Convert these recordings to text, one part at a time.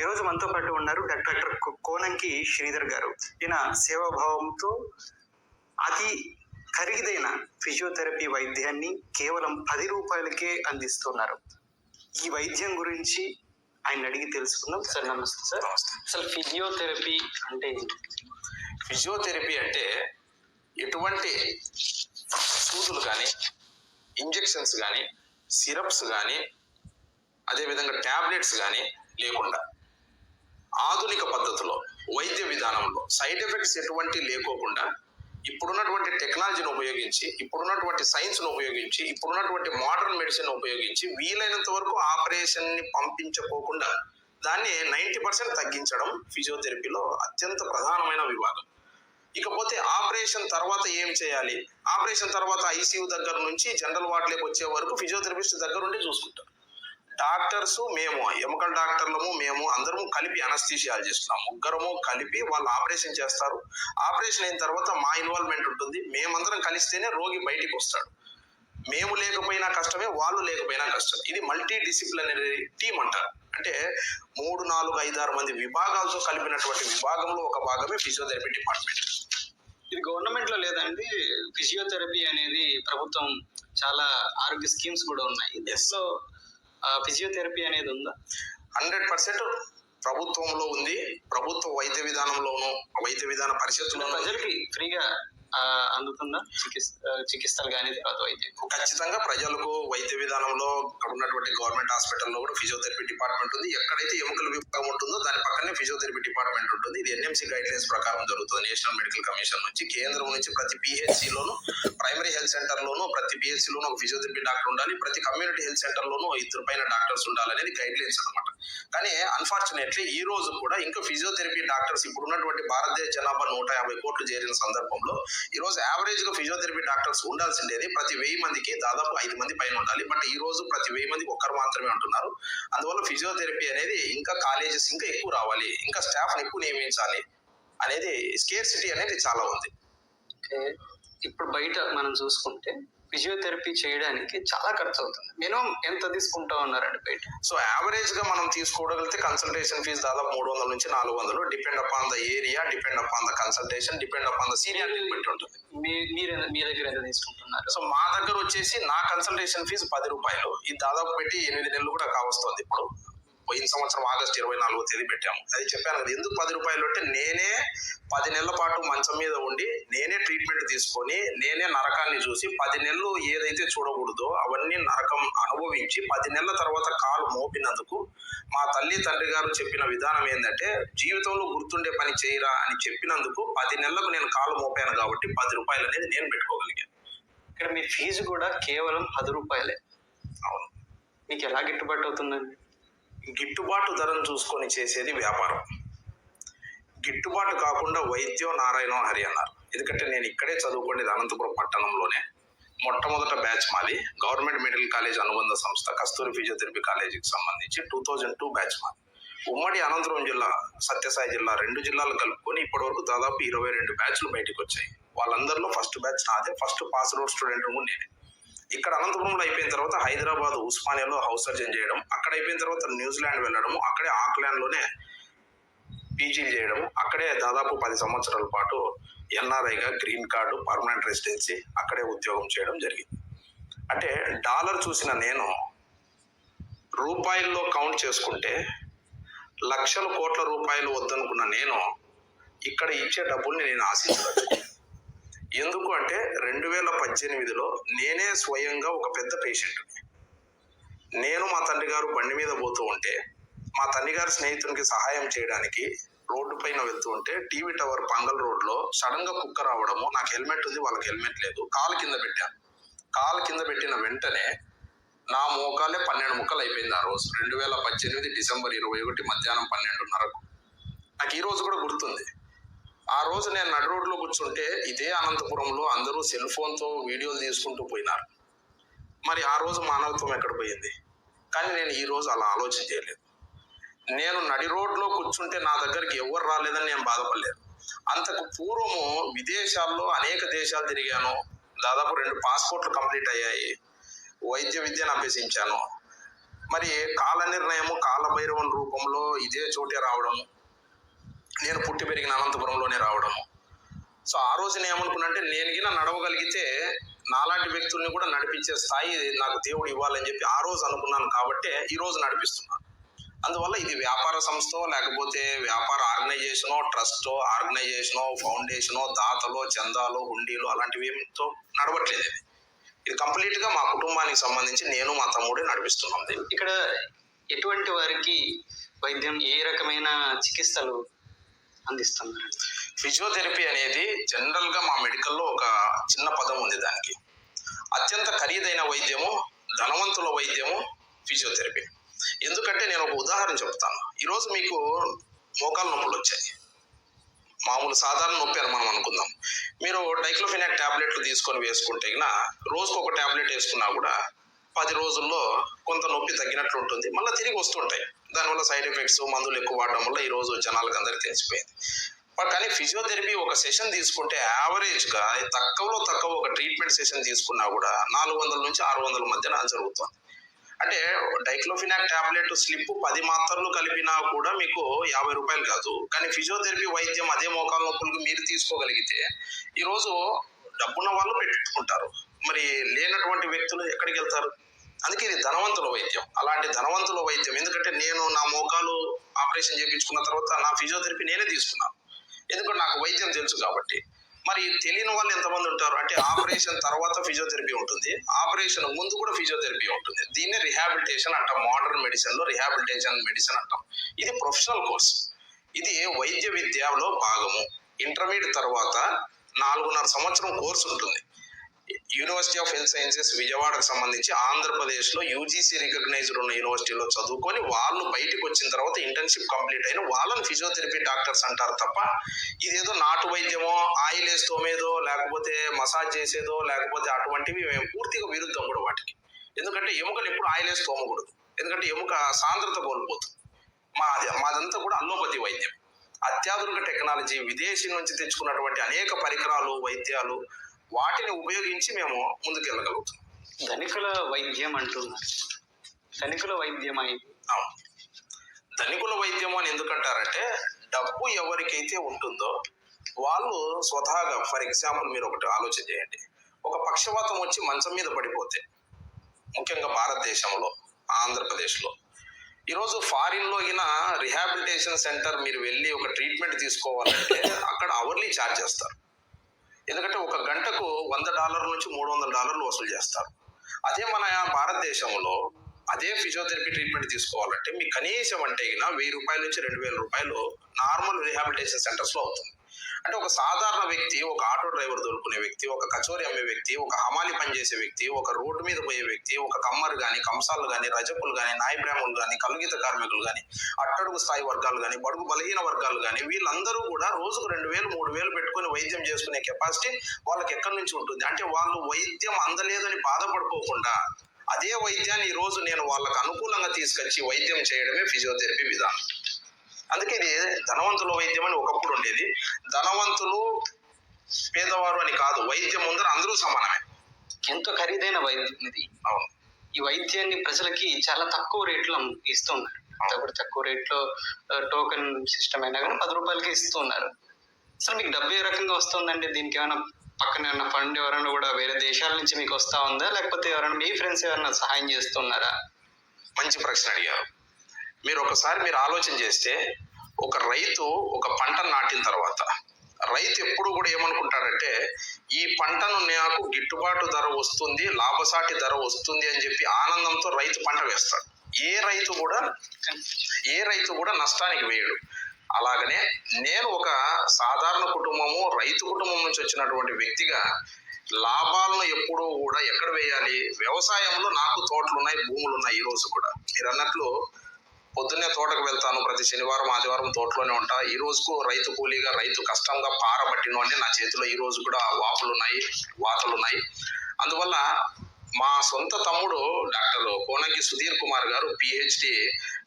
ఈరోజు మనతో పాటు ఉన్నారు డాక్టర్ కోనంకి శ్రీధర్ గారు. ఈయన సేవాభావంతో అతి ఖరీదైన ఫిజియోథెరపీ వైద్యాన్ని కేవలం పది రూపాయలకే అందిస్తున్నారు. ఈ వైద్యం గురించి ఆయన అడిగి తెలుసుకుందాం. సార్ నమస్తే సార్. అసలు ఫిజియోథెరపీ అంటే? ఫిజియోథెరపీ అంటే ఎటువంటి సూదులు కానీ ఇంజెక్షన్స్ కానీ సిరప్స్ కానీ అదేవిధంగా ట్యాబ్లెట్స్ కానీ లేకుండా ఆధునిక పద్ధతిలో వైద్య విధానంలో సైడ్ ఎఫెక్ట్స్ ఎటువంటి లేకోకుండా ఇప్పుడున్నటువంటి టెక్నాలజీని ఉపయోగించి ఇప్పుడున్నటువంటి సైన్స్ను ఉపయోగించి ఇప్పుడున్నటువంటి మోడర్న్ మెడిసిన్ ఉపయోగించి వీలైనంత వరకు ఆపరేషన్ని పంపించకోకుండా దాన్ని నైంటీ పర్సెంట్ తగ్గించడం ఫిజియోథెరపీలో అత్యంత ప్రధానమైన విభాగం ఇకపోతే ఆపరేషన్ తర్వాత ఏం చేయాలి? ఆపరేషన్ తర్వాత ఐసీయూ దగ్గర నుంచి జనరల్ వార్డులోకి వచ్చే వరకు ఫిజియోథెరపిస్ట్ దగ్గరుండి చూసుకుంటారు. డాక్టర్స్ మేము ఎముకల డాక్టర్లము మేము అందరము కలిపి అనస్థీషియాలజిస్టులు ముగ్గురము కలిపి వాళ్ళు ఆపరేషన్ చేస్తారు. ఆపరేషన్ అయిన తర్వాత మా ఇన్వాల్వ్మెంట్ ఉంటుంది. మేమందరం కలిస్తేనే రోగి బయటికి వస్తాడు. మేము లేకపోయినా కష్టమే వాళ్ళు లేకపోయినా కష్టం. ఇది మల్టీ డిసిప్లినరీ టీం అంటారు. అంటే మూడు నాలుగు ఐదారు మంది విభాగాలతో కలిపినటువంటి విభాగంలో ఒక భాగమే ఫిజియోథెరపీ డిపార్ట్మెంట్ ఇది గవర్నమెంట్లో లేదండి. ఫిజియోథెరపీ అనేది ప్రభుత్వం చాలా ఆరోగ్య స్కీమ్స్ కూడా ఉన్నాయి. దీంట్లో ఫిజియోథెరపీ అనేది ఉందా? హండ్రెడ్ పర్సెంట్ ప్రభుత్వంలో ఉంది. ప్రభుత్వ వైద్య విధానంలోను వైద్య విధాన పరిషత్తులోను. ప్రజలకి ఫ్రీగా అందుతున్న అందుతుందా చికిత్స చికిత్సలు కానీ తర్వాత వైద్యం. ఖచ్చితంగా ప్రజలకు వైద్య విధానంలో ఇక్కడ ఉన్నటువంటి గవర్నమెంట్ హాస్పిటల్లో కూడా ఫిజియోథెరపీ డిపార్ట్మెంట్ ఉంది. ఎక్కడైతే ఎముకల విభాగం ఉంటుందో దాని పక్కనే ఫిజియోథెరపీ డిపార్ట్మెంట్ ఉంటుంది. ఇది ఎన్ఎంసీ గైడ్ లైన్స్ ప్రకారం జరుగుతుంది. నేషనల్ మెడికల్ కమిషన్ నుంచి కేంద్రం నుంచి ప్రతి పిహెచ్సిలోను ప్రైమరీ హెల్త్ సెంటర్ లోను ప్రతి పిహెచ్సిలోను ఒక ఫిజియోథెరపీ డాక్టర్ ఉండాలి. ప్రతి కమ్యూనిటీ హెల్త్ సెంటర్ లోను ఇద్దరు పైన డాక్టర్స్ ఉండాలనేది గైడ్ లైన్స్ అనమాట కానీ అన్ఫార్చునేట్లీ ఈ రోజు కూడా ఇంకా ఫిజియోథెరపీ డాక్టర్స్ ఇప్పుడు ఉన్నటువంటి భారతదేశ జనాభా నూట యాభై కోట్లు చేరిన సందర్భంలో ఈరోజు యావరేజ్గా యావరేజ్గా ఫిజియోథెరపీ డాక్టర్స్ ఉండాల్సిండేది ప్రతి వెయ్యి మందికి దాదాపు ఐదు మంది పైన ఉండాలి. బట్ ఈ రోజు ప్రతి వెయ్యి మందికి ఒక్కరు మాత్రమే ఉంటున్నారు. అందువల్ల ఫిజియోథెరపీ అనేది ఇంకా కాలేజెస్ ఇంకా ఎక్కువ రావాలి. ఇంకా స్టాఫ్ ఎక్కువ నియమించాలి అనేది స్కేర్ సిటీ అనేది చాలా ఉంది. ఇప్పుడు బయట మనం చూసుకుంటే ఫిజియోథెరపీ చేయడానికి చాలా ఖర్చు అవుతుంది మినిమం ఎంత తీసుకుంటా ఉన్నారండి బయట? సో యావరేజ్గా మనం తీసుకోగలిగితే కన్సల్టేషన్ ఫీజు దాదాపు మూడు వందల నుంచి నాలుగు వందలు depend upon the area depend upon the consultation depend upon the seniority బట్టి ఉంటుంది. మీ మీరు మీ దగ్గర ఎంత తీసుకుంటున్నారు? సో మా దగ్గర వచ్చేసి నా కన్సల్టేషన్ ఫీజు పది రూపాయలు. ఇది దాదాపు పెట్టి ఎనిమిది నెలలు కూడా కావస్తుంది ఇప్పుడు. పోయిన సంవత్సరం ఆగస్ట్ ఇరవై నాలుగో తేదీ పెట్టాము. అది చెప్పాను కదా ఎందుకు పది రూపాయలు అంటే నేనే పది నెలల పాటు మంచం మీద ఉండి నేనే ట్రీట్మెంట్ తీసుకొని నేనే నరకాన్ని చూసి పది నెలలు ఏదైతే చూడకూడదో అవన్నీ నరకం అనుభవించి పది నెలల తర్వాత కాలు మోపినందుకు మా తల్లి తండ్రి గారు చెప్పిన విధానం ఏంటంటే జీవితంలో గుర్తుండే పని చేయరా అని చెప్పినందుకు పది నెలలకు నేను కాలు మోపాను కాబట్టి పది రూపాయలు అనేది నేను పెట్టుకోగలిగాను ఇక్కడ మీ ఫీజు కూడా కేవలం పది రూపాయలే. అవును. మీకు ఎలా గిట్టుబాటు అవుతుందండి? గిట్టుబాటు ధరను చూసుకొని చేసేది వ్యాపారం. గిట్టుబాటు కాకుండా వైద్యం నారాయణం హరి అన్నారు. ఎందుకంటే నేను ఇక్కడే చదువుకునేది అనంతపురం పట్టణంలోనే. మొట్టమొదట బ్యాచ్ మాది. గవర్నమెంట్ మెడికల్ కాలేజ్ అనుబంధ సంస్థ కస్తూరి ఫిజియోథెరపీ కాలేజీకి సంబంధించి టూ థౌజండ్ టూ బ్యాచ్ మాది. ఉమ్మడి అనంతపురం జిల్లా సత్యసాయి జిల్లా రెండు జిల్లాలు కలుపుకొని ఇప్పటివరకు దాదాపు ఇరవై రెండు బ్యాచ్లు బయటకు వచ్చాయి. వాళ్ళందరిలో ఫస్ట్ బ్యాచ్ నాదే. ఫస్ట్ పాస్ అవుట్ స్టూడెంట్ కూడా నేనే. ఇక్కడ అనంతపురంలో అయిపోయిన తర్వాత హైదరాబాద్ ఉస్మానియాలో హౌస్ సర్జన్ చేయడం అక్కడ అయిపోయిన తర్వాత న్యూజిలాండ్ వెళ్ళడం అక్కడే ఆక్లాండ్లోనే పీజీలు చేయడం అక్కడే దాదాపు పది సంవత్సరాల పాటు ఎన్ఆర్ఐగా గ్రీన్ కార్డు పర్మనెంట్ రెసిడెన్సీ అక్కడే ఉద్యోగం చేయడం జరిగింది. అంటే డాలర్ చూసిన నేను రూపాయల్లో కౌంట్ చేసుకుంటే లక్షల కోట్ల రూపాయలు వద్దనుకున్న నేను ఇక్కడ ఇచ్చే డబ్బుల్ని నేను ఆశించలేదు. ఎందుకు అంటే రెండు వేల పద్దెనిమిదిలో నేనే స్వయంగా ఒక పెద్ద పేషెంట్ని నేను మా తండ్రి గారు బండి మీద పోతూ ఉంటే మా తండ్రి గారి స్నేహితునికి సహాయం చేయడానికి రోడ్డు పైన వెళ్తూ ఉంటే టీవీ టవర్ పంగల్ రోడ్లో సడన్గా కుక్క రావడము నాకు హెల్మెట్ ఉంది వాళ్ళకి హెల్మెట్ లేదు కాలు కింద పెట్టాను కాలు కింద పెట్టిన వెంటనే నా మోకాలే పన్నెండు ముక్కలు అయిపోయింది ఆ రోజు. రెండు వేల పద్దెనిమిది డిసెంబర్ ఇరవై ఒకటి మధ్యాహ్నం పన్నెండున్నరకు. నాకు ఈ రోజు కూడా గుర్తుంది. ఆ రోజు నేను నడు రోడ్లో కూర్చుంటే ఇదే అనంతపురంలో అందరూ సెల్ ఫోన్తో వీడియోలు తీసుకుంటూ పోయినారు. మరి ఆ రోజు మానవత్వం ఎక్కడ పోయింది? కానీ నేను ఈ రోజు అలా ఆలోచన చేయలేదు. నేను నడి రోడ్లో కూర్చుంటే నా దగ్గరికి ఎవరు రాలేదని నేను బాధపడలేదు. అంతకు పూర్వము విదేశాల్లో అనేక దేశాలు తిరిగాను. దాదాపు రెండు పాస్పోర్ట్లు కంప్లీట్ అయ్యాయి. వైద్య విద్యను అభ్యసించాను. మరి కాల నిర్ణయము కాలభైరవం రూపంలో ఇదే చోటే రావడము. నేను పుట్టి పెరిగిన అనంతపురంలోనే రావడము. సో ఆ రోజున ఏమనుకున్నంటే నేను గిన నడవగలిగితే నాలాంటి వ్యక్తుల్ని కూడా నడిపించే స్థాయి నాకు దేవుడు ఇవ్వాలని చెప్పి ఆ రోజు అనుకున్నాను కాబట్టి ఈ రోజు నడిపిస్తున్నాను అందువల్ల ఇది వ్యాపార సంస్థ లేకపోతే వ్యాపార ఆర్గనైజేషనో ట్రస్టో ఆర్గనైజేషనో ఫౌండేషనో దాతలో చందాలో హుండీలు అలాంటివి ఏమితో నడవట్లేదు ఇది. ఇది కంప్లీట్గా మా కుటుంబానికి సంబంధించి నేను మా తమ్ముడే నడిపిస్తున్నాం ఇక్కడ ఎటువంటి వారికి వైద్యం ఏ రకమైన చికిత్సలు అందిస్తున్నారు. ఫిజియోథెరపీ అనేది జనరల్గా మా మెడికల్లో ఒక చిన్న పదం ఉంది దానికి. అత్యంత ఖరీదైన వైద్యము ధనవంతుల వైద్యము ఫిజియోథెరపీ ఎందుకంటే నేను ఒక ఉదాహరణ చెప్తాను. ఈరోజు మీకు మోకాలు నొప్పులు వచ్చాయి. మామూలు సాధారణ నొప్పి అని మనం అనుకుందాం. మీరు డైక్లోఫినాక్ టాబ్లెట్లు తీసుకొని వేసుకుంటే రోజుకు ఒక టాబ్లెట్ వేసుకున్నా కూడా పది రోజుల్లో కొంత నొప్పి తగ్గినట్లు ఉంటుంది. మళ్ళీ తిరిగి వస్తుంటాయి. దానివల్ల సైడ్ ఎఫెక్ట్స్ మందులు ఎక్కువ వాడడం వల్ల ఈరోజు జనాలకు అందరికీ తెలిసిపోయింది. కానీ ఫిజియోథెరపీ ఒక సెషన్ తీసుకుంటే యావరేజ్గా తక్కువలో తక్కువ ఒక ట్రీట్మెంట్ సెషన్ తీసుకున్నా కూడా నాలుగు వందల నుంచి ఆరు వందల మధ్యన జరుగుతుంది అంటే డైక్లోఫినాక్ టాబ్లెట్ స్లిప్ పది మాత్రలు కలిపినా కూడా మీకు యాభై రూపాయలు కాదు. కానీ ఫిజియోథెరపీ వైద్యం అదే మోకాల నొప్పులకు మీరు తీసుకోగలిగితే ఈరోజు డబ్బున్న వాళ్ళు పెట్టుకుంటారు. మరి లేనటువంటి వ్యక్తులు ఎక్కడికి వెళ్తారు? అందుకే ఇది ధనవంతుల వైద్యం. అలాంటి ధనవంతుల వైద్యం. ఎందుకంటే నేను నా మోకాలు ఆపరేషన్ చేయించుకున్న తర్వాత నా ఫిజియోథెరపీ నేనే తీసుకున్నాను. ఎందుకంటే నాకు వైద్యం తెలుసు కాబట్టి. మరి తెలియని వాళ్ళు ఎంతమంది ఉంటారు? అంటే ఆపరేషన్ తర్వాత ఫిజియోథెరపీ ఉంటుంది. ఆపరేషన్ ముందు కూడా ఫిజియోథెరపీ ఉంటుంది. దీన్ని రిహాబిలిటేషన్ అంటాం. మోడర్న్ మెడిసిన్లో రిహాబిలిటేషన్ మెడిసిన్ అంటాం. ఇది ప్రొఫెషనల్ కోర్స్. ఇది వైద్య విద్యలో భాగము. ఇంటర్మీడియట్ తర్వాత నాలుగున్నర సంవత్సరం కోర్సు ఉంటుంది. యూనివర్సిటీ ఆఫ్ హెల్త్ సైన్సెస్ విజయవాడకు సంబంధించి ఆంధ్రప్రదేశ్లో యూజీసీ రికగ్నైజ్డ్ ఉన్న యూనివర్సిటీలో చదువుకొని వాళ్ళు బయటకు వచ్చిన తర్వాత ఇంటర్న్షిప్ కంప్లీట్ అయిన వాళ్ళని ఫిజియోథెరపీ డాక్టర్స్ అంటారు తప్ప ఇదేదో నాటు వైద్యమో ఆయిల్ వేసి తోమేదో లేకపోతే మసాజ్ చేసేదో లేకపోతే అటువంటివి మేము పూర్తిగా విరుద్ధం కూడా వాటికి. ఎందుకంటే ఎముకలు ఎప్పుడు ఆయిల్ వేసి తోమకూడదు. ఎందుకంటే ఎముక సాంద్రత కోల్పోతుంది. మా మాదంతా కూడా అల్లోపతి వైద్యం. అత్యాధునిక టెక్నాలజీ విదేశీ నుంచి తెచ్చుకున్నటువంటి అనేక పరికరాలు వైద్యాలు వాటిని ఉపయోగించి మేము ముందుకెళ్ళగలుగుతాం ధనికుల వైద్యం అంటున్నారు. ధనికుల వైద్యం అయింది అవును. ధనికుల వైద్యం అని ఎందుకంటారంటే డబ్బు ఎవరికైతే ఉంటుందో వాళ్ళు స్వతహాగా ఫర్ ఎగ్జాంపుల్ మీరు ఒకటి ఆలోచన చేయండి. ఒక పక్షవాతం వచ్చి మంచం మీద పడిపోతే ముఖ్యంగా భారతదేశంలో ఆంధ్రప్రదేశ్లో ఈరోజు ఫారిన్లో గిన రిహాబిలిటేషన్ సెంటర్ మీరు వెళ్ళి ఒక ట్రీట్మెంట్ తీసుకోవాలంటే అక్కడ అవర్లీ ఛార్జ్ చేస్తారు. ఎందుకంటే ఒక గంటకు వంద డాలర్ల నుంచి మూడు వందల డాలర్లు వసూలు చేస్తారు. అదే మన భారతదేశంలో అదే ఫిజియోథెరపీ ట్రీట్మెంట్ తీసుకోవాలంటే మీ కనీసం అంటే వెయ్యి రూపాయల నుంచి రెండు వేల రూపాయలు నార్మల్ రిహాబిలిటేషన్ సెంటర్స్లో అవుతుంది. అంటే ఒక సాధారణ వ్యక్తి ఒక ఆటో డ్రైవర్ దొరుకునే వ్యక్తి ఒక కచోరి అమ్మే వ్యక్తి ఒక హమాలి పనిచేసే వ్యక్తి ఒక రోడ్డు మీద పోయే వ్యక్తి ఒక కమ్మరు కానీ కంసాలు కానీ రజకులు కానీ నాయబ్రాహ్ములు కానీ కలుగిత కార్మికులు కానీ అట్టడుగు స్థాయి వర్గాలు కానీ బడుగు బలహీన వర్గాలు కానీ వీళ్ళందరూ కూడా రోజుకు రెండు వేలు మూడు వేలు పెట్టుకుని వైద్యం చేసుకునే కెపాసిటీ వాళ్ళకి ఎక్కడి నుంచి ఉంటుంది? అంటే వాళ్ళు వైద్యం అందలేదని బాధపడుకోకుండా అదే వైద్యాన్ని ఈ రోజు నేను వాళ్ళకు అనుకూలంగా తీసుకొచ్చి వైద్యం చేయడమే ఫిజియోథెరపీ విధానం. అందుకే ఇది ధనవంతుల వైద్యం అని ఒకప్పుడు ఉండేది. ధనవంతులు పేదవారు అని కాదు వైద్యం ముందర అందరూ సమానమే. ఎంతో ఖరీదైన వైద్యం ఇది. అవును. ఈ వైద్యాన్ని ప్రజలకి చాలా తక్కువ రేట్లో ఇస్తున్నారు. ఇప్పుడు తక్కువ రేట్లో టోకెన్ సిస్టమ్ అయినా కానీ పది రూపాయలకి ఇస్తున్నారు. అసలు మీకు డబ్బు ఏ రకంగా వస్తుందండి? దీనికి ఏమైనా పక్కన ఏమైనా ఫండ్ ఎవరైనా కూడా వేరే దేశాల నుంచి మీకు వస్తా ఉందా? లేకపోతే ఎవరైనా మీ ఫ్రెండ్స్ ఎవరైనా సహాయం చేస్తున్నారా? మంచి ప్రశ్న అడిగారు. మీరు ఒకసారి మీరు ఆలోచన చేస్తే ఒక రైతు ఒక పంట నాటిన తర్వాత రైతు ఎప్పుడు కూడా ఏమనుకుంటాడంటే ఈ పంటను నాకు గిట్టుబాటు ధర వస్తుంది లాభసాటి ధర వస్తుంది అని చెప్పి ఆనందంతో రైతు పంట వేస్తాడు. ఏ రైతు కూడా ఏ రైతు కూడా నష్టానికి వేయడు. అలాగనే నేను ఒక సాధారణ కుటుంబము రైతు కుటుంబం నుంచి వచ్చినటువంటి వ్యక్తిగా లాభాలను ఎప్పుడూ కూడా ఎక్కడ వేయాలి? వ్యవసాయంలో నాకు తోటలు ఉన్నాయి భూములు ఉన్నాయి ఈ రోజు కూడా. మీరు అన్నట్లు పొద్దున్నే తోటకు వెళ్తాను. ప్రతి శనివారం ఆదివారం తోటలోనే ఉంటా. ఈ రోజుకు రైతు కూలీగా రైతు కష్టంగా పారబట్టిన నా చేతిలో ఈ రోజు కూడా వాపులు ఉన్నాయి వాతలు ఉన్నాయి అందువల్ల మా సొంత తమ్ముడు డాక్టర్ కోనకి సుధీర్ కుమార్ గారు పిహెచ్డి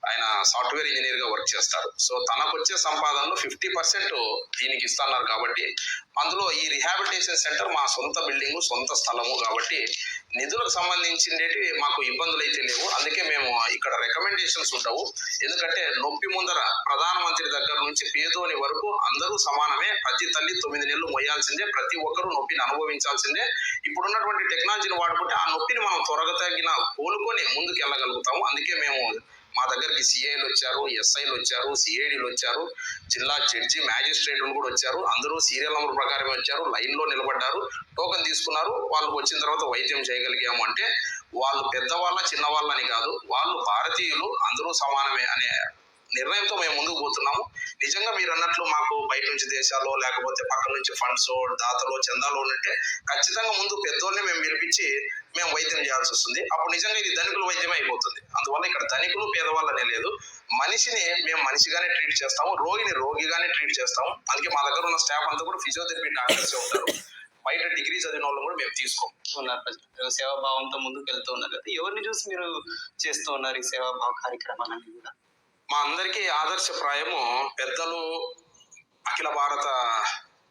ఆయన సాఫ్ట్వేర్ ఇంజనీర్గా వర్క్ చేస్తారు. సో తనకు వచ్చే సంపాదనలో ఫిఫ్టీ పర్సెంట్ దీనికి ఇస్తున్నారు కాబట్టి అందులో ఈ రిహాబిలిటేషన్ సెంటర్ మా సొంత బిల్డింగ్ సొంత స్థలము కాబట్టి నిధులకు సంబంధించినవి మాకు ఇబ్బందులు అయితే లేవు. అందుకే మేము ఇక్కడ రికమెండేషన్స్ ఉండవు ఎందుకంటే నొప్పి ముందర ప్రధానమంత్రి దగ్గర నుంచి పేదోని వరకు అందరూ సమానమే. ప్రతి తల్లి తొమ్మిది నెలలు మొయ్యాల్సిందే. ప్రతి ఒక్కరూ నొప్పిని అనుభవించాల్సిందే. ఇప్పుడున్నటువంటి టెక్నాలజీని వాడుకుంటే ఆ నొప్పిని మనం త్వరగా తగిన కోలుకొని ముందుకు వెళ్ళగలుగుతాము అందుకే మేము మా దగ్గరికి సిఐలు వచ్చారు ఎస్ఐలు వచ్చారు సిఐడిలు వచ్చారు జిల్లా జడ్జి మ్యాజిస్ట్రేట్లు కూడా వచ్చారు అందరూ సీరియల్ నెంబర్ ప్రకారమే వచ్చారు లైన్లో నిలబడ్డారు టోకెన్ తీసుకున్నారు వాళ్ళు వచ్చిన తర్వాత వైద్యం చేయగలిగాము అంటే వాళ్ళు పెద్దవాళ్ళ చిన్నవాళ్ళని కాదు వాళ్ళు భారతీయులు అందరూ సమానమే అనే నిర్ణయంతో మేము ముందుకు పోతున్నాము. నిజంగా మీరు అన్నట్లు మాకు బయట నుంచి దేశాల్లో లేకపోతే పక్క నుంచి ఫండ్స్ దాతలో చందాలో ఉంటే ఖచ్చితంగా ముందు పెద్దోళ్ళని మేము పిలిపించి మేము వైద్యం చేయాల్సి వస్తుంది. అప్పుడు నిజంగా ఇది ధనికుల వైద్యమే అయిపోతుంది. అందువల్ల ఇక్కడ ధనికులు పేదవాళ్ళనే లేదు. మనిషిని మేము మనిషిగానే ట్రీట్ చేస్తాము. రోగిని రోగిగానే ట్రీట్ చేస్తాము. అందుకే మా దగ్గర ఉన్న స్టాఫ్ అంతా కూడా ఫిజియోథెరపీ డాక్టర్స్ ఉంటారు. బయట డిగ్రీ చదివిన వాళ్ళు కూడా మేము తీసుకోం సేవాభావంతో ముందుకు వెళ్తూ ఉన్నారు. కదా ఎవరిని చూసి మీరు చేస్తూ ఉన్నారు ఈ సేవాభావ కార్యక్రమాలన్నీ కూడా? మా అందరికీ ఆదర్శప్రాయము పెద్దలు అఖిల భారత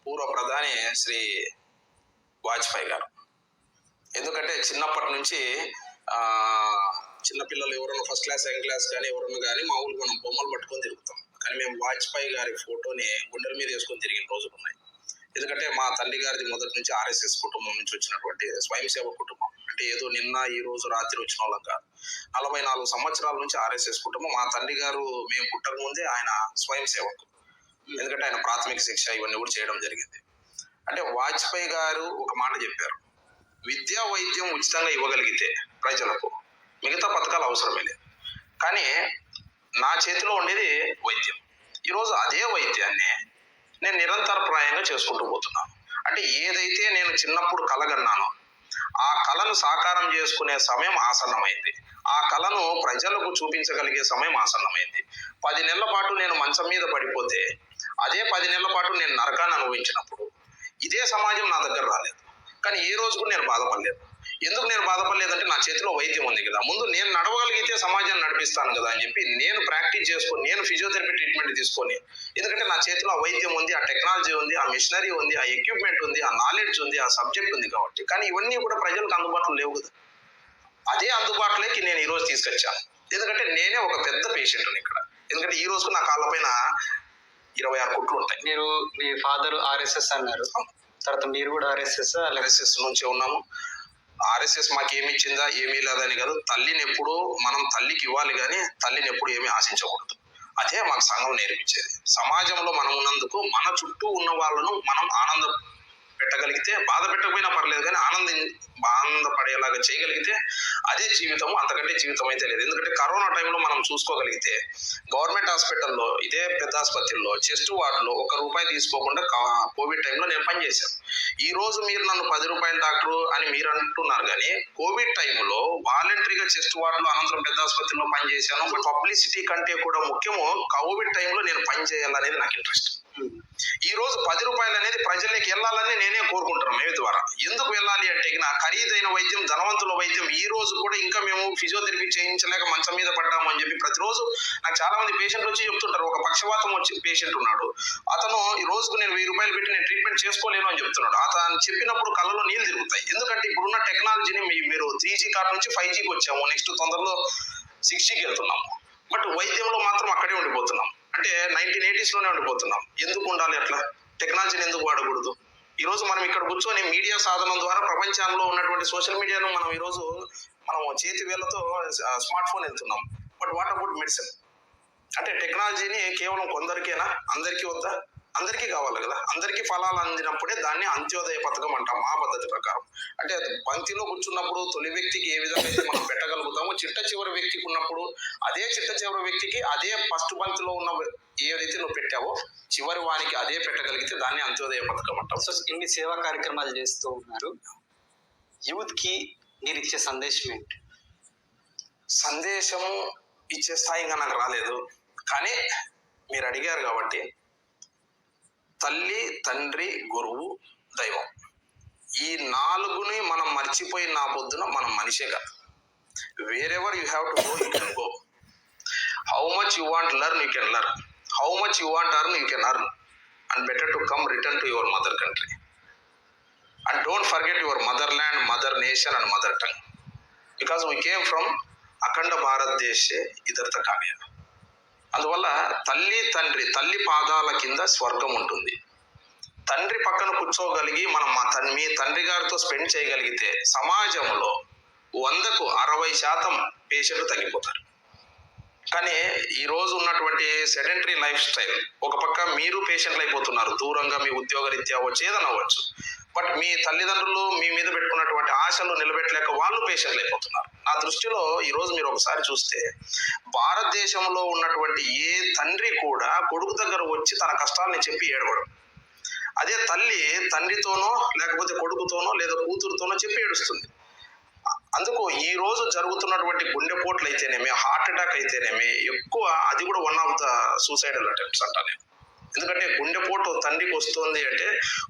పూర్వ ప్రధాని శ్రీ వాజ్పేయి గారు. ఎందుకంటే చిన్నప్పటి నుంచి చిన్నపిల్లలు ఎవరైనా ఫస్ట్ క్లాస్ సెకండ్ క్లాస్ కానీ ఎవరన్నా కానీ మామూలుగా మనం బొమ్మలు పట్టుకొని తిరుగుతాం. కానీ మేము వాజ్పేయి గారి ఫోటోని గుండెల మీద వేసుకొని తిరిగిన రోజులు ఉన్నాయి. ఎందుకంటే మా తల్లి గారిది మొదటి నుంచి ఆర్ఎస్ఎస్ కుటుంబం నుంచి వచ్చినటువంటి స్వయం సేవ కుటుంబం. అంటే ఏదో నిన్న ఈ రోజు రాత్రి వచ్చిన వాళ్ళం కాదు. నలభై నాలుగు సంవత్సరాల నుంచి ఆర్ఎస్ఎస్ కుటుంబం. మా తండ్రి గారు మేము పుట్టక ముందే ఆయన స్వయం సేవకు ఎందుకంటే ఆయన ప్రాథమిక శిక్ష ఇవన్నీ కూడా చేయడం జరిగింది. అంటే వాజ్పేయి గారు ఒక మాట చెప్పారు. విద్యా వైద్యం ఉచితంగా ఇవ్వగలిగితే ప్రజలకు మిగతా పథకాలు అవసరమే లేదు. కానీ నా చేతిలో ఉండేది వైద్యం. ఈరోజు అదే వైద్యాన్ని నేను నిరంతరప్రాయంగా చేసుకుంటూ పోతున్నాను. అంటే ఏదైతే నేను చిన్నప్పుడు కలగన్నానో ఆ కళను సాకారం చేసుకునే సమయం ఆసన్నమైంది. ఆ కళను ప్రజలకు చూపించగలిగే సమయం ఆసన్నమైంది. పది నెలల పాటు నేను మంచం మీద పడిపోతే అదే పది నెలల పాటు నేను నరకాన్ని అనుభవించినప్పుడు ఇదే సమాజం నా దగ్గర రాలేదు. కానీ ఏ రోజు కూడా నేను బాధపడలేదు. ఎందుకు నేను బాధపడలేదంటే నా చేతిలో వైద్యం ఉంది కదా. ముందు నేను నడవగలిగితే సమాజాన్ని నడిపిస్తాను కదా అని చెప్పి నేను ప్రాక్టీస్ చేసుకొని నేను ఫిజియోథెరపీ ట్రీట్మెంట్ తీసుకొని ఎందుకంటే నా చేతిలో ఆ వైద్యం ఉంది ఆ టెక్నాలజీ ఉంది ఆ మిషనరీ ఉంది ఆ ఎక్విప్మెంట్ ఉంది ఆ నాలెడ్జ్ ఉంది ఆ సబ్జెక్ట్ ఉంది కాబట్టి. కానీ ఇవన్నీ కూడా ప్రజలకు అందుబాటులో లేవు కదా. అదే అందుబాటులోకి నేను ఈ రోజు తీసుకొచ్చాను. ఎందుకంటే నేనే ఒక పెద్ద పేషెంట్ని ఇక్కడ. ఎందుకంటే ఈ రోజుకు నా కాళ్ళపైన ఇరవై ఆరు కుట్లు ఉంటాయి. మీరు మీ ఫాదర్ ఆర్ఎస్ఎస్ అన్నారు. తర్వాత మీరు కూడా ఆర్ఎస్ఎస్ ఆర్ఎస్ఎస్ నుంచి ఉన్నాము. ఆర్ఎస్ఎస్ మాకు ఏమి ఇచ్చిందా ఏమీ లేదని కాదు. తల్లిని ఎప్పుడు మనం తల్లికి ఇవ్వాలి కానీ తల్లిని ఎప్పుడు ఏమీ ఆశించకూడదు. అదే మాకు సంఘం నేర్పించేది. సమాజంలో మనం ఉన్నందుకు మన చుట్టూ ఉన్న వాళ్ళను మనం ఆనంద పెట్టగలిగితే బాధ పెట్టకపోయినా పర్లేదు కానీ ఆనందం ఆనందపడేలాగా చేయగలిగితే అదే జీవితం అంతకంటే జీవితం అయితే లేదు. ఎందుకంటే కరోనా టైంలో మనం చూసుకోగలిగితే గవర్నమెంట్ హాస్పిటల్లో ఇదే పెద్ద ఆసుపత్రిలో చెస్ట్ వార్డులో ఒక రూపాయి తీసుకోకుండా కోవిడ్ టైంలో నేను పనిచేశాను ఈ రోజు మీరు నన్ను పది రూపాయల డాక్టర్ అని మీరు అంటున్నారు కానీ కోవిడ్ టైంలో వాలంటరీగా చెస్ట్ వార్డులో అనంతరం పెద్ద ఆసుపత్రిలో పనిచేశాను పబ్లిసిటీ కంటే కూడా ముఖ్యము కోవిడ్ టైంలో నేను పని చేయాలనేది నాకు ఇంట్రెస్ట్. ఈ రోజు పది రూపాయలు అనేది ప్రజలకి వెళ్ళాలని నేనే కోరుకుంటున్నాను మేము ద్వారా. ఎందుకు వెళ్ళాలి అంటే నా ఖరీదైన వైద్యం ధనవంతుల వైద్యం ఈ రోజు కూడా ఇంకా మేము ఫిజియోథెరపీ చేయించలేక మంచం మీద పడ్డాము అని చెప్పి ప్రతిరోజు నాకు చాలా మంది పేషెంట్లు వచ్చి చెప్తుంటారు. ఒక పక్షవాతం వచ్చి పేషెంట్ ఉన్నాడు. అతను ఈ రోజుకు నేను వెయ్యి రూపాయలు పెట్టి నేను ట్రీట్మెంట్ చేసుకోలేను అని చెప్తున్నాడు. అతను చెప్పినప్పుడు కళ్ళలో నీళ్ళు తిరుగుతాయి. ఎందుకంటే ఇప్పుడున్న టెక్నాలజీని మీరు త్రీ జీ కార్డ్ నుంచి ఫైవ్ జీకి వచ్చాము. నెక్స్ట్ తొందరలో సిక్స్ జీకి వెళ్తున్నాము. బట్ వైద్యంలో మాత్రం అక్కడే ఉండిపోతున్నాం అంటే నైన్టీన్ ఎయిటీస్లోనే ఉండిపోతున్నాం. ఎందుకు ఉండాలి అట్లా? టెక్నాలజీని ఎందుకు వాడకూడదు? ఈ రోజు మనం ఇక్కడ కూర్చొని మీడియా సాధనం ద్వారా ప్రపంచంలో ఉన్నటువంటి సోషల్ మీడియాను మనం ఈరోజు మనం చేతి వేళ్ళతో స్మార్ట్ ఫోన్ వెళ్తున్నాం బట్ వాట్ అబౌట్ మెడిసిన్? అంటే టెక్నాలజీని కేవలం కొందరికేనా? అందరికీ వద్దా? అందరికీ కావాలి కదా. అందరికీ ఫలాలు అందినప్పుడే దాన్ని అంత్యోదయ పథకం అంటాం మా పద్ధతి ప్రకారం. అంటే పంక్తిలో కూర్చున్నప్పుడు తొలి వ్యక్తికి ఏ విధంగా అయితే మనం పెట్టగలుగుతామో చిట్ట చివరి వ్యక్తికి ఉన్నప్పుడు అదే చిట్ట చివరి వ్యక్తికి అదే ఫస్ట్ పంక్తిలో ఉన్న ఏదైతే నువ్వు పెట్టావో చివరి వానికి అదే పెట్టగలిగితే దాన్ని అంత్యోదయ పథకం అంటాం. సో ఇన్ని సేవా కార్యక్రమాలు చేస్తూ ఉన్నారు. యూత్కి మీరు ఇచ్చే సందేశం ఏంటి? సందేశము ఇచ్చే స్థాయి ఇంకా నాకు రాలేదు. కానీ మీరు అడిగారు కాబట్టి తల్లి తండ్రి గురువు దైవం. ఈ నాలుగుని మనం మర్చిపోయి నా పొద్దున మనం మనిషే కాదు. Wherever you have to go you can go how much you want learn you can learn how much you want earn you can earn and better to come return to your mother country and don't forget your mother land mother nation and mother tongue because we came from అఖండ భారతదేశే ఇతరత కావ్యం అందువల్ల తల్లి తండ్రి తల్లి పాదాల కింద స్వర్గం ఉంటుంది. తండ్రి పక్కన కూర్చోగలిగి మనం మా తన్ మీ తండ్రి గారితో స్పెండ్ చేయగలిగితే సమాజంలో వందకు అరవై శాతం పేషెంట్లు తగ్గిపోతారు. కానీ ఈ రోజు ఉన్నటువంటి సెడెంటరీ లైఫ్ స్టైల్ ఒక పక్క మీరు పేషెంట్లు అయిపోతున్నారు దూరంగా మీ ఉద్యోగరీత్యా అవ్వచ్చు ఏదైనా అవ్వచ్చు. బట్ మీ తల్లిదండ్రులు మీ మీద పెట్టుకున్నటువంటి ఆశలు నిలబెట్టలేక వాళ్ళు పేషెంట్లు అయిపోతున్నారు నా దృష్టిలో ఈ రోజు మీరు ఒకసారి చూస్తే భారతదేశంలో ఉన్నటువంటి ఏ తండ్రి కూడా కొడుకు దగ్గర వచ్చి తన కష్టాలని చెప్పి ఏడవడం. అదే తల్లి తండ్రితోనో లేకపోతే కొడుకుతోనో లేదా కూతురుతోనో చెప్పి ఏడుస్తుంది. అందుకు ఈ రోజు జరుగుతున్నటువంటి గుండెపోట్లు అయితేనేమి హార్ట్ అటాక్ అయితేనేమి ఎక్కువ అది కూడా one of the suicidal attempts అంట నేను ఎందుకంటే గుండెపోటు తండ్రికి వస్తుంది అంటే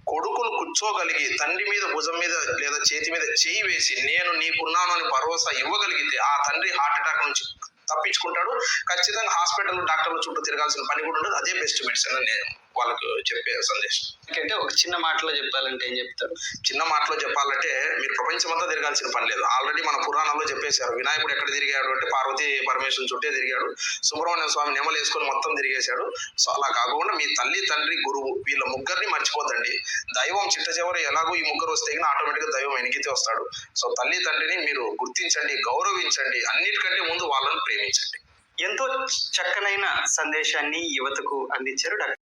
కొడుకులు కూర్చోగలిగి తండ్రి మీద భుజం మీద లేదా చేతి మీద చేయి వేసి నేను నీకున్నాను అని భరోసా ఇవ్వగలిగితే ఆ తండ్రి హార్ట్ అటాక్ నుంచి తప్పించుకుంటాడు. ఖచ్చితంగా హాస్పిటల్ డాక్టర్ల చుట్టూ తిరగాల్సిన పని కూడా ఉండదు. అదే బెస్ట్ మెడిసిన్ అని నేను వాళ్ళకు చెప్పే సందేశం. ఎందుకంటే ఒక చిన్న మాటలో చెప్పాలంటే ఏం చెప్తారు? చిన్న మాటలో చెప్పాలంటే మీరు ప్రపంచమంతా తిరగాల్సిన పని లేదు. ఆల్రెడీ మన పురాణాల్లో చెప్పేశారు. వినాయకుడు ఎక్కడ తిరిగాడు అంటే పార్వతీ పరమేశ్వరుని చుట్టే తిరిగాడు. సుబ్రహ్మణ్య స్వామి నెమలు వేసుకొని మొత్తం తిరిగేశాడు. సో అలా కాకుండా మీ తల్లి తండ్రి గురువు వీళ్ళ ముగ్గురిని మర్చిపోద్దండి దైవం చిట్ట చివరి ఎలాగో ఈ ముగ్గురు వస్తే ఆటోమేటిక్గా దైవం వెనికితే వస్తాడు. సో తల్లి తండ్రిని మీరు గుర్తించండి గౌరవించండి. అన్నిటికంటే ముందు వాళ్ళని ప్రేమించండి. ఎంతో చక్కనైన సందేశాన్ని యువతకు అందించారు డాక్టర్